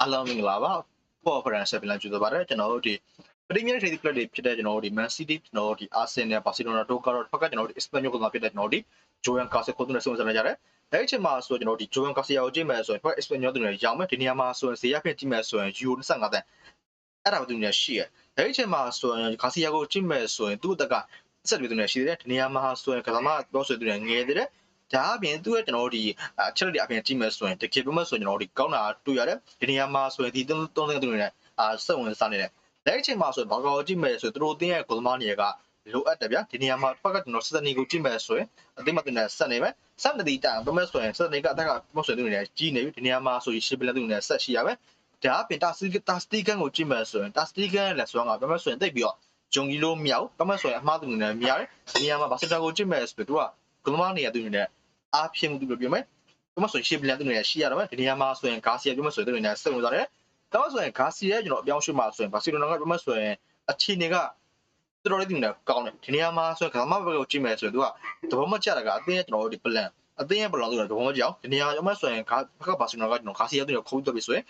အားလုံးမင်္ဂလာပါပေါ်ဖရန်ဆက်ပြန်ကြိုဆိုပါရစေကျွန်တော်တို့ဒီပရိမီယာထိပ်သီးကလပ်တွေဖြစ်တဲ့ကျွန်တော်တို့ဒီ Man City ကျွန်တော်တို့ဒီ Arsenal Barcelona တို့ကတော့ဖက်ကကျွန်တော်တို့ဒီ Espanyol ကဖြစ်တဲ့ကျွန်တော်တို့ဒီ Joan Casillas ကိုသူနဲ့ဆုံစမ်းနေကြတယ်အဲ့ဒီအချိန်မှာဆိုကျွန်တော်တို့ဒီ Joan Casillas ကိုကြည့်မယ်ဆိုရင်ဖက် Espanyol သူနဲ့ရောင်းမယ်ဒီနေရာမှာဆိုရင်ဈေးရဖြစ်ကြည့်မယ်ဆိုရင် Euro 25တန်းအဲ့ဒါဘယ်သူနဲ့ရှိရအဲ့ဒီအချိန်မှာဆိုရင် Casillas ကိုကြည့်မယ်ဆိုရင်သူ့အသက်ကဆက်ပြီးသူနဲ့ရှိတယ်ဒီနေရာမှာဆိုရင်ကစားမတော့ဆိုသူနဲ့ငယ်သေးတယ် ဒါအပြင်သူ့ရဲ့ကျွန်တော်တို့ဒီအချက်လက်တွေအပြင်ကြည့်မယ်ဆိုရင်တကယ်ပြောမှဆိုရင်ကျွန်တော်တို့ဒီကောင်းတာတွေ့ရတယ်ဒီနေရာမှာဆိုရင်ဒီသုံးသုံးတဲ့သူတွေနဲ့အာစက်ဝင်စားနေတယ်လက်အချိန်မှာဆိုရင်ဘာကောကြည့်မယ်ဆိုရင်သူတို့တင်းရဲ့ကိုသမားနေရကလိုအပ်တယ်ဗျာဒီနေရာမှာဖက်ကကျွန်တော်စက်နေကိုကြည့်မယ်ဆိုရင်အသိမှတင်နဲ့ဆက်နေမယ်ဆက်နေတီတိုင်ပြောမှဆိုရင်စက်နေကအသက်ကပြောဆိုရင်သူတွေနဲ့ကြီးနေပြီဒီနေရာမှာဆိုရင်ရှစ်ပလန်သူတွေနဲ့ဆက်ရှိရမယ်ဒါအပြင်တာစတီတာစတီကန်ကိုကြည့်မယ်ဆိုရင်တာစတီကန်လက်စွမ်းကပြောမှဆိုရင်တိတ်ပြီးတော့ဂျုံကြီးလို့မြောက်ပြောမှဆိုရင်အမှားသူတွေနဲ့များတယ်ဒီနေရာမှာဘာစတာကိုကြည့်မယ်ဆိုရင်သူကကိုသမားနေရသူတွေနဲ့ အားဖြင့်သူတို့ပြောမယ်ပြောမှဆိုရင်ရှစ်ပလန်သူတွေနဲ့ရှိရတော့မယ်ဒီနေရာမှာဆိုရင်ဂါစီယာပြောမှဆိုရင်သူတွေနဲ့ဆက်ဝင်သွားတယ်ဒါမှဆိုရင်ဂါစီယာကျွန်တော်အပြောင်းရွှေ့မှာဆိုရင်ဘာစီလိုနာကပြောမှဆိုရင်အခြေအနေကတော်တော်လေးတင်တယ်ကောင်းတယ်ဒီနေရာမှာဆိုရင်ကမ္ဘာဘက်ကိုကြည့်မယ်ဆိုရင်သူကသဘောမကျတာကအတင်းရဲ့ကျွန်တော်တို့ဒီ plan အတင်းရဲ့ plan ဆိုတော့သဘောမကျအောင်ဒီနေရာပြောမှဆိုရင်ဂါဘက်ကဘာစီလိုနာကကျွန်တော်ဂါစီယာတို့ခုံးတက်ပြီဆိုရင်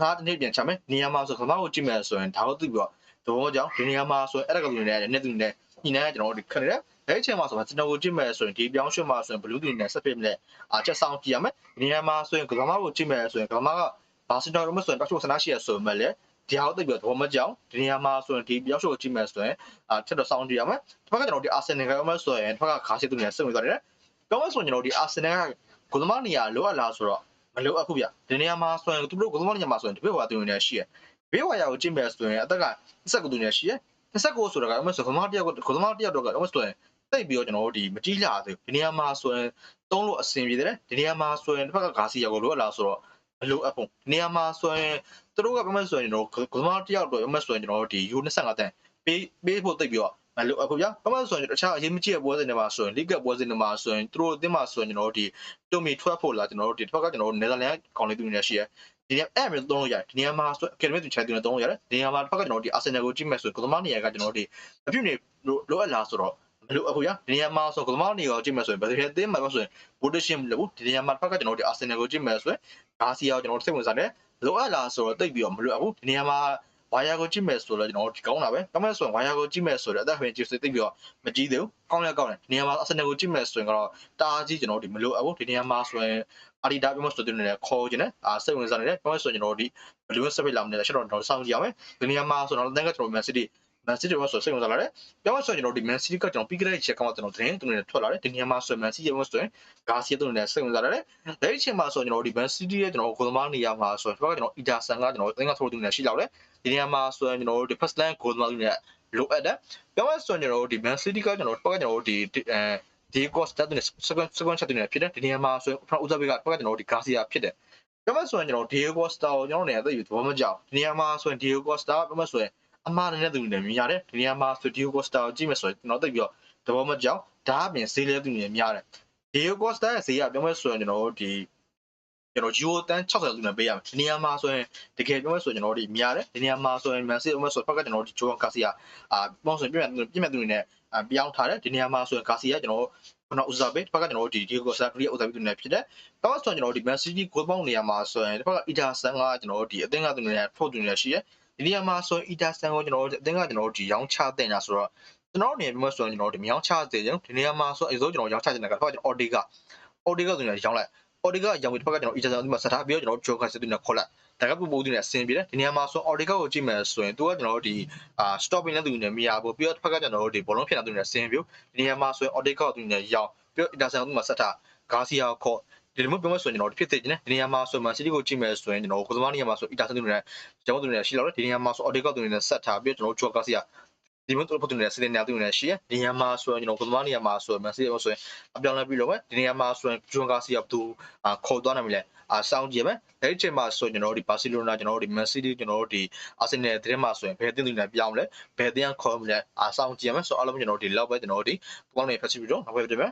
ငါတနေ့ပြန်ချမယ်နေရာမှာဆိုကမ္ဘာကိုကြည့်မယ်ဆိုရင်ဒါတော့သိပြီးတော့သဘောကြောင့်ဒီနေရာမှာဆိုရင်အဲ့ဒါကလူတွေနဲ့နဲ့သူတွေနဲ့ညနေကျွန်တော်တို့ဒီခက်နေတယ် အဲ့အချိန်မှာဆိုတော့ကျွန်တော်ကိုကြည့်မယ်ဆိုရင်ဒီပြောင်းရွှေ့မှာဆိုရင်ဘလူးတွေနဲ့ဆက်ဖြစ်မလဲအာချက်ဆောင်ကြည့်ရမယ်ဒီနေရာမှာဆိုရင်ကမ္ဘာကိုကြည့်မယ်ဆိုရင်ကမ္ဘာကဘာစတော်မဆိုရင်တောက်ချိုဆန္ဒရှိရဆိုမှလည်းဒီဟာကိုသိပြီးတော့သဘောမကြောင်ဒီနေရာမှာဆိုရင်ဒီပြောင်းရွှေ့ကိုကြည့်မယ်ဆိုရင်အာချက်တော့ဆောင်ကြည့်ရမယ်ဒီဘက်ကကျွန်တော်ဒီအာဆင်နယ်ကပြောမယ်ဆိုရင်ဒီဘက်ကခါစီသူတွေနဲ့ဆက်ဝင်သွားတယ်ပြောမယ်ဆိုရင်ကျွန်တော်ဒီအာဆင်နယ်ကကိုသမားနေရာလိုအပ်လားဆိုတော့မလိုအပ်ဘူးဗျဒီနေရာမှာဆိုရင်သူတို့ကိုသမားနေရာမှာဆိုရင်ဒီဘက်ကအတူနေရှိရဘေးဝါယာကိုကြည့်မယ်ဆိုရင်အသက်က29သူနေရှိရ29ဆိုတော့ကတော့ဆိုကသမားတယောက်ကကိုသမားတယောက်တော့ကတော့ဆိုရင် တိတ်ပြီးတော့ကျွန်တော်တို့ဒီမကြည့်လာသေးဘူးဒီနေရာမှာဆိုရင်သုံးလို့အဆင်ပြေတယ်ဒီနေရာမှာဆိုရင်တစ်ဖက်ကဂါစီယာကိုလိုအပ်လားဆိုတော့မလိုအပ်ဘူးဒီနေရာမှာဆိုရင်သူတို့ကပြောမှဆိုရင်ကျွန်တော်ကိုသမားတယောက်တော့ပြောမှဆိုရင်ကျွန်တော်တို့ဒီ U25 တန်းပေးပေးဖို့တိတ်ပြီးတော့မလိုအပ်ဘူးဗျာဘာမှဆိုရင်တခြားအရေးမကြီးတဲ့ပွဲစဉ်တွေမှာဆိုရင် League ပွဲစဉ်တွေမှာဆိုရင်သူတို့အသင်းမှာဆိုရင်ကျွန်တော်တို့ဒီတိုမီထွက်ဖို့လာကျွန်တော်တို့ဒီတစ်ဖက်ကကျွန်တော်တို့ Netherlands ကောင်လေးသူတွေရှိရဒီနေရာအဲ့မျိုးသုံးလို့ရတယ်ဒီနေရာမှာဆို academy သူချက်သူနဲ့သုံးလို့ရတယ်ဒီနေရာမှာတစ်ဖက်ကကျွန်တော်တို့ဒီ Arsenal ကိုကြည့်မယ်ဆိုရင်ကိုသမားနေရာကကျွန်တော်တို့ဒီအဖြစ်နေလိုအပ်လားဆိုတော့ မလိုအခုရဒီနေရာမှာဆိုကိုသမားနေရာကိုကြည့်မယ်ဆိုရင်ဘယ်လိုလဲအသင်းမှာဆိုရင် position မလို့ဒီနေရာမှာတစ်ဖက်ကကျွန်တော်တို့ဒီ Arsenal ကိုကြည့်မယ်ဆိုရင်ဂါစီယာကိုကျွန်တော်တို့စိတ်ဝင်စားတယ်လိုအပ်လားဆိုတော့တိတ်ပြီးတော့မလိုအပ်ဘူးဒီနေရာမှာဝါယာကိုကြည့်မယ်ဆိုတော့ကျွန်တော်တို့ကောင်းတာပဲကောင်းမယ်ဆိုရင်ဝါယာကိုကြည့်မယ်ဆိုတော့အသက်ဟင်ကြည့်စိတ်တိတ်ပြီးတော့မကြည့်သေးဘူးကောင်းရကောင်းတယ်ဒီနေရာမှာ Arsenal ကိုကြည့်မယ်ဆိုရင်ကတော့တားကြီးကျွန်တော်တို့ဒီမလိုအပ်ဘူးဒီနေရာမှာဆိုရင်အာဒီတာပြောမှဆိုတဲ့နေနဲ့ခေါ်ခြင်းနဲ့အာစိတ်ဝင်စားနေတယ်ပြောမှဆိုကျွန်တော်တို့ဒီဘလူးဆက်ဖိတ်လာမနေတယ်ချက်တော့ကျွန်တော်စောင့်ကြည့်ရမယ်ဒီနေရာမှာဆိုတော့တန်းကကျွန်တော် Man City Man City ကဆိုစိတ်ဝင်စားလာတယ်ပြောမှဆိုကျွန်တော်ဒီ Man City ကကျွန်တော်ပြီးကြတဲ့ချက်ကောင်းကျွန်တော်သတင်းသူတွေထွက်လာတယ်ဒီနေရာမှာဆို Man City ပြောမှဆိုရင် Garcia သူတွေနဲ့စိတ်ဝင်စားလာတယ်လက်ရှိမှာဆိုကျွန်တော်ဒီ Man City ရဲ့ကျွန်တော်ကိုသမားနေရာမှာဆိုတော့ကျွန်တော် Ederson ကကျွန်တော်အင်္ဂါထိုးသူတွေနဲ့ရှိလောက်တယ်ဒီနေရာမှာဆိုရင်ကျွန်တော်ဒီ first line ကိုသမားတွေနဲ့လိုအပ်တယ်ပြောမှဆိုကျွန်တော်ဒီ Man City ကကျွန်တော်ပတ်ကကျွန်တော်ဒီအဲဒီ cost တက်တဲ့ second second shot တွေနဲ့ဖြစ်တယ်ဒီနေရာမှာဆိုရင်ပထမဦးစားပေးကပတ်ကကျွန်တော်ဒီ Garcia ဖြစ်တယ်ပြောမှဆိုရင်ကျွန်တော် Diego Costa ကိုကျွန်တော်နေရာသိပြီးသဘောမကျအောင်ဒီနေရာမှာဆိုရင် Diego Costa ပြောမှဆိုရင် အမှားနဲ့သူတွေမြင်ရတယ်ဒီနေရာမှာဆို Diego Costa ကိုကြည့်မယ်ဆိုရင်ကျွန်တော်သိပြီးတော့သဘောမကျအောင်ဒါအပြင်ဈေးလဲသူတွေများတယ် Diego Costa ရဲ့ဈေးကပြောမှဆိုရင်ကျွန်တော်ဒီကျွန်တော်ဂျီယိုတန်း60လူနဲ့ပေးရမယ်ဒီနေရာမှာဆိုရင်တကယ်ပြောမှဆိုရင်ကျွန်တော်ဒီများတယ်ဒီနေရာမှာဆိုရင် Man City ပြောမှဆိုဖက်ကကျွန်တော်ဒီဂျိုဝမ်ကာစီယာအာပေါ့ဆိုရင်ပြည့်ပြည့်ပြည့်သူတွေနဲ့ပြောင်းထားတယ်ဒီနေရာမှာဆိုရင်ကာစီယာကျွန်တော်ကျွန်တော်ဥစားပေးတစ်ဖက်ကကျွန်တော်ဒီဒီကိုစာကရီဥစားပေးသူတွေဖြစ်တယ်။တော့ဆိုရင်ကျွန်တော်ဒီ Man City ကိုပေါင်းနေရာမှာဆိုရင်တစ်ဖက်က Ida San ကကျွန်တော်ဒီအသင်းကသူတွေနဲ့ထုတ်သူတွေရှိတယ်။ ဒီနေရာမှာဆိုရင် Ida San ကိုကျွန်တော်အသင်းကကျွန်တော်ဒီရောင်းချတင်တာဆိုတော့ကျွန်တော်အနေနဲ့ပြောဆိုရင်ကျွန်တော်ဒီမြောင်းချသေးတယ်ဒီနေရာမှာဆိုအစိုးကျွန်တော်ရောင်းချတင်တာကတော့ကျွန်တော် Audi က Audi ကသူတွေရောင်းလိုက် Audi ကရောင်းပြီးတစ်ဖက်ကကျွန်တော် Ida San ဒီမှာစထားပြီးတော့ကျွန်တော် Joker စစ်သူတွေခေါ်လိုက်ဒါကပူပူသူနဲ့အဆင်ပြေတယ်ဒီနေရာမှာဆို Audi ကိုကြည့်မယ်ဆိုရင်သူကကျွန်တော်တို့ဒီအာ stopping နဲ့သူတွေမရဘူးပြီးတော့တစ်ဖက်ကကျွန်တော်တို့ဒီဘောလုံးဖြစ်နေတာသူတွေအဆင်ပြေဒီနေရာမှာဆိုရင် Audi ကိုသူတွေရောင်းပြီးတော့ Ida San ဒီမှာစထား Garcia ခေါ် ဒီလိုမျိုးပြောမှဆိုရင်ကျွန်တော်ဖြစ်သိနေတယ်ဒီနေရာမှာဆိုမှ City ကိုကြည့်မယ်ဆိုရင်ကျွန်တော်ကိုသမားနေရာမှာဆို Ida San သူတွေနဲ့ကျောင်းသူတွေနဲ့ရှိတော့ဒီနေရာမှာဆို Audi ကိုသူတွေနဲ့ဆက်ထားပြီးတော့ကျွန်တော် Joker Garcia ဒီမျိုးတို့ပုံတွေစတဲ့နေရာတွေနဲ့ရှိရဒီနေရာမှာဆိုရင်ကျွန်တော်ကိုသမားနေရာမှာဆိုရင်မန်စီးဆိုရင်အပြောင်းလဲပြီးတော့ပဲဒီနေရာမှာဆိုရင်ဂျွန်ကာစီယာဘသူခေါ်သွားနိုင်မလဲအာစောင်းကြည့်မယ်အဲဒီချိန်မှာဆိုရင်ကျွန်တော်တို့ဒီဘာစီလိုနာကျွန်တော်တို့ဒီမန်စီးတီကျွန်တော်တို့ဒီအာဆင်နယ်တဲ့မှာဆိုရင်ဘယ်အသင်းတွေနဲ့ပြောင်းလဲဘယ်အသင်းခေါ်မလဲအာစောင်းကြည့်မယ်ဆိုတော့အားလုံးကျွန်တော်တို့ဒီလောက်ပဲကျွန်တော်တို့ဒီပေါင်းနေဖက်စီပြီးတော့နောက်ပဲပြမယ်